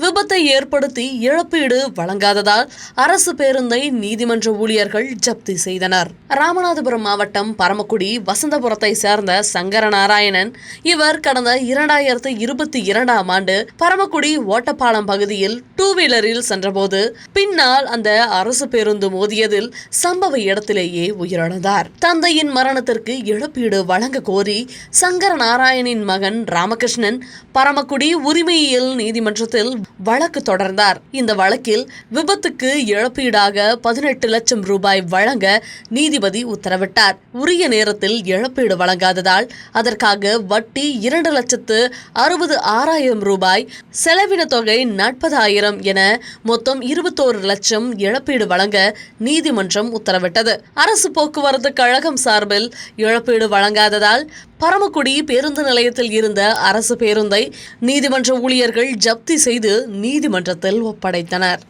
The விபத்தை ஏற்படுத்தி இழப்பீடு வழங்காததால் அரசு பேருந்தை நீதிமன்ற ஊழியர்கள் ஜப்தி செய்தனர். ராமநாதபுரம் மாவட்டம் பரமக்குடி வசந்தபுரத்தை சேர்ந்த சங்கரநாராயணன் இவர் கடந்த இரண்டாயிரத்தி இருபத்தி இரண்டாம் ஆண்டு பரமக்குடி ஓட்டப்பாலம் பகுதியில் டூ வீலரில் சென்றபோது பின்னால் அந்த அரசு பேருந்து மோதியதில் சம்பவ இடத்திலேயே உயிரிழந்தார். தந்தையின் மரணத்திற்கு இழப்பீடு வழங்க கோரி சங்கரநாராயணின் மகன் ராமகிருஷ்ணன் பரமக்குடி உரிமையியல் நீதிமன்றத்தில் வழக்கு தொடர்ந்தார். இந்த வழக்கில் விபத்துக்கு இழப்பீடாக பதினெட்டு லட்சம் ரூபாய் வழங்க நீதிபதி உத்தரவிட்டார். உரிய நேரத்தில் இழப்பீடு வழங்காததால் அதற்காக வட்டி இரண்டு லட்சத்து அறுபது ஆறாயிரம் ரூபாய் செலவின தொகை நாற்பதாயிரம் என மொத்தம் இருபத்தோரு லட்சம் இழப்பீடு வழங்க நீதிமன்றம் உத்தரவிட்டது. அரசு போக்குவரத்து கழகம் சார்பில் இழப்பீடு வழங்காததால் பரமக்குடி பேருந்து நிலையத்தில் இருந்த அரசு பேருந்தை நீதிமன்ற ஊழியர்கள் ஜப்தி செய்து நீதிமன்றத்தில் ஒப்படைத்தனர்.